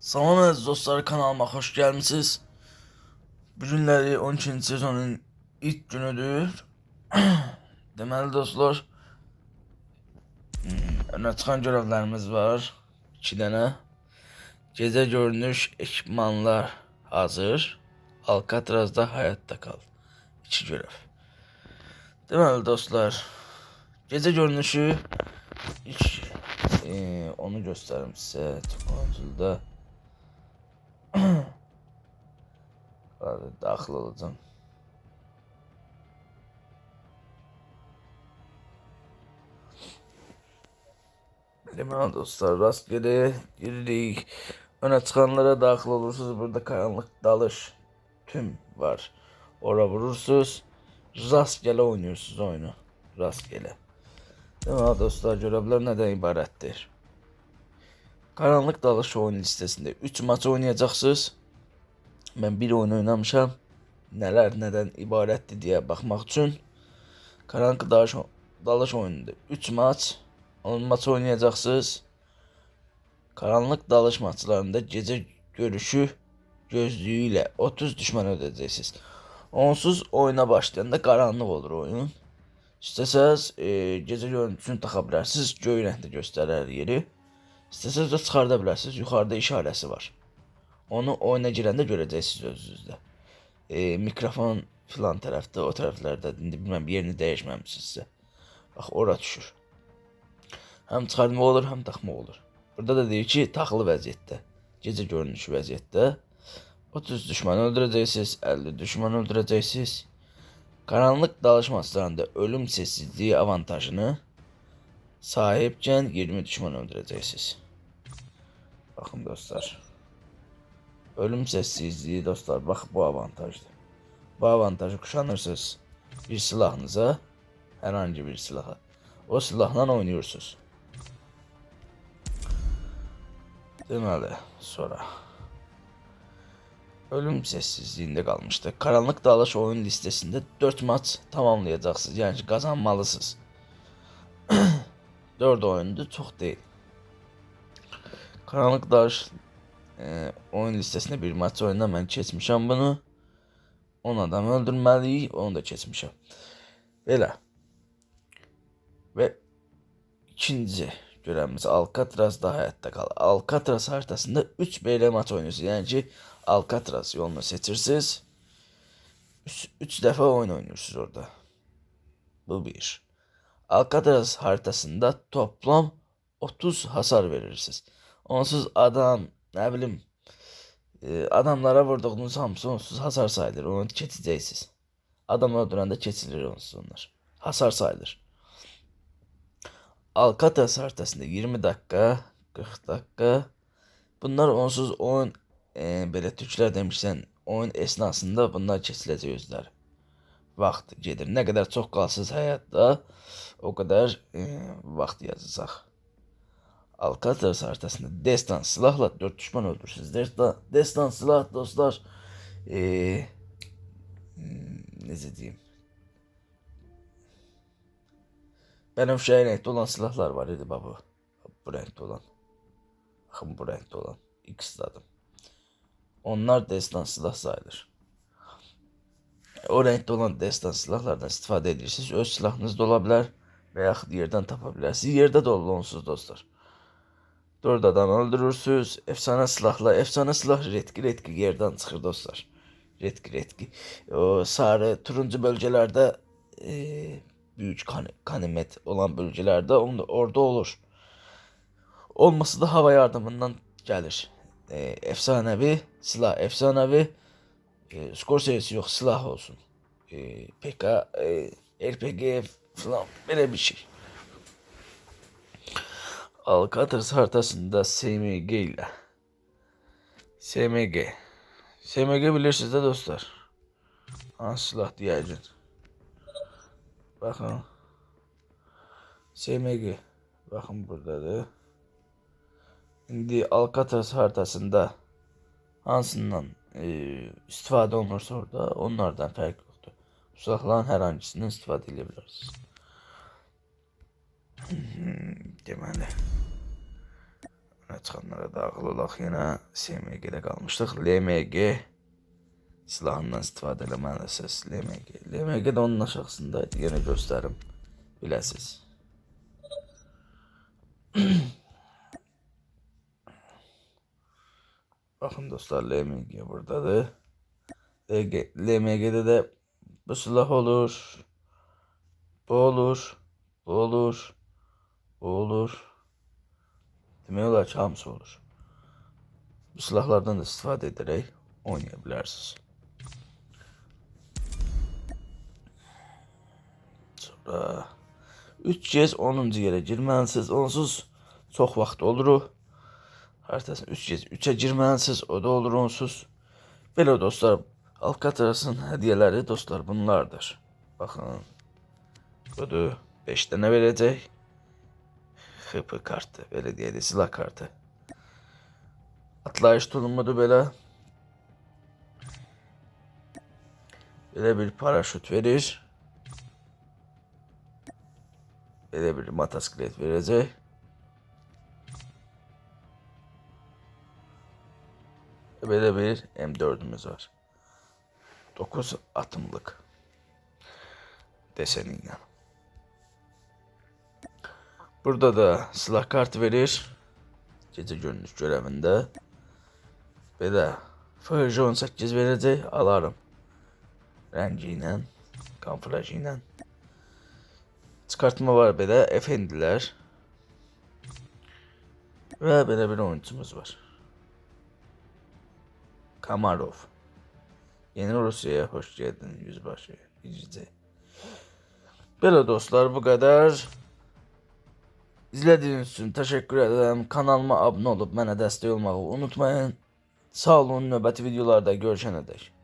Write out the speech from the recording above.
Salam əziz dostlar kanalıma xoş gəlmisiniz. Bu günləri 12-ci sezonun ilk günüdür. Deməli dostlar, hmm, önə çıxan görevlərimiz var. 2 dənə. Gecə görünüş ekipmanlar hazır. Alcatraz'da hayatta kal. 2 görev. Deməli dostlar, gecə görünüşü ilk eee, onu göstərim sizə. Tonsulda Hadi daxil olacağım. Deməli dostlar, rastgele giririk. Öne çıkanlara daxil olursunuz. Burada karanlık dalış tüm var. Ora vurursunuz. Rastgele oynuyorsunuz oyunu. Rastgele. Deməli dostlar, görevlər nədən ibarətdir? Karanlık dalış oyun listesinde 3 maç oynayacaqsınız. Ben bir oyun oynamışam. Neler neden ibarətdir diye bakmak için. Karanlık dalış, dalış oyununda 3 maç. 10 maç oynayacaqsınız. Karanlık dalış maçlarında gece görüşü gözlüğüyle 30 düşman ödeyeceksiniz. Onsuz oyuna başlayanda karanlık olur oyun. İstəsəz e, gecə görüntüsünü taxa bilərsiniz. Göy rəngdə göstərər yeri. İstəsəz də çıxarda bilərsiniz. Yuxarıda işarəsi var. Onu oyuna girəndə görəcəksiniz özünüzdə. E, mikrofon filan tərəfdə, o tərəflərdə indi bilməm yerini dəyişməmisinizsə. Bax ora düşür. Həm çıxartma olur, həm taxma olur. Burada da deyir ki, taxılı vəziyyətdə, gecə görünüşü vəziyyətdə 30 düşman öldürəcəksiniz, 50 düşman öldürəcəksiniz. Karanlık dalış maçlarında ölüm sessizliği avantajını sahipken 20 düşman öldüreceksiniz. Bakın dostlar. Ölüm sessizliği dostlar bak bu avantajdır. Bu avantajı kuşanırsınız bir silahınıza herhangi bir silaha. O silahla oynuyorsunuz. Deməli sonra ölüm sessizliğinde kalmıştı. Karanlık Dağlaş oyun listesinde 4 maç tamamlayacaksınız. Yani kazanmalısınız. 4 oyundu çok değil. Karanlık Dağlaş e, oyun listesinde bir maç oyunda ben keçmişəm bunu. 10 adam öldürməliyik, onu da keçmişəm. Belə. Və ikinci görevimiz Alcatraz'da hayatta kal. Alcatraz haritasında 3 BL maç oynuyorsunuz. Yani ki Alcatraz yolunu seçirsiniz. 3 defa oyun oynuyorsunuz orada. Bu bir. Alcatraz haritasında toplam 30 hasar verirsiniz. Onsuz adam ne bileyim e, adamlara vurduğunuz hamısı onsuz hasar sayılır. Onu keçəcəksiniz. Adam öldürəndə keçilir onsuz onlar. Hasar sayılır. Alcatraz haritasında 20 dakika, 40 dakika. Bunlar onsuz oyun e, belə türklər demişsən, oyun esnasında bunlar keçiləcək özləri. Vaxt gedir. Nə qədər çox qalsız həyatda, o qədər e, vaxt yazacaq. Alcatraz haritasında destan silahla 4 düşman öldürürsünüz. Destan, destan silah dostlar. E, hmm, necə deyim? Bənövşəyi renkdə olan silahlar var idi baba. Bu renkdə olan. Baxın bu renkdə olan. X adım. Onlar destan silah sayılır. O renkte olan destan silahlardan istifadə edirsiniz. Öz silahınız da ola bilər və yaxud yerdən tapa bilərsiniz. Onsuz dostlar. 4 adam öldürürsünüz. Efsane silahla, efsane silah retki retki yerden çıxır dostlar. Retki retki. O sarı, turuncu bölgelerde e, büyük kan, kanimet olan bölgelerde onda, orada olur. Olması da hava yardımından gelir. E, efsanevi silah, efsanevi e, skor serisi yok silah olsun. E, PK, e, RPG falan böyle bir şey. Alcatraz haritasında SMG ile SMG SMG bilirsiniz de dostlar. Hangi silah diyeceğim. Bakın. SMG. Bakın buradadır. İndi Alcatraz haritasında hansından e, istifadə olunursa orada onlardan fərq yoxdur. Bu silahların hər hangisindən istifadə edə bilərsiniz. Deməli. Öne çıxanlara daxil olaq yenə SMG-də qalmışdıq. LMG silahından istifadə eləməlisiniz. LMG. LMG də onun aşağısındaydı. Yenə göstərim. Biləsiz. Bakın dostlar LMG buradadır. LMG'de de bu silah olur. Bu olur. Bu olur. Bu olur. Demək olar ki hamısı olur. Bu silahlardan da istifadə edərək oynaya bilərsiniz. Sonra 3 kez 10-cu yerə girməlisiniz. Onsuz çox vaxt olur. Haritasını 3 kez 3'e girməlisiniz. O da olur onsuz. Belə dostlar, Alcatraz'ın hədiyələri dostlar bunlardır. Baxın. Budur 5 dənə verəcək. Xıpı kartı, belə deyək, silah kartı. Atlayış tulumudur belə. Belə bir paraşüt verir. Belə bir motosiklet verəcək. Belə bir M4'ümüz var. 9 atımlık deseniyle. Burada da silah kartı verir. Gece görünüş görevində. Belə FJ 18 verəcək, alarım. Rəngi ilə, kamuflajı ilə. Çıxartma var belə, efendilər. Və belə bir oyuncumuz var. Kamarov. Yeni Rusya'ya hoş geldin yüzbaşı. Yüzde. Böyle dostlar bu kadar. İzlediğiniz için teşekkür ederim. Kanalıma abone olup bana destek olmayı unutmayın. Sağ olun nöbeti videolarda görüşene dek.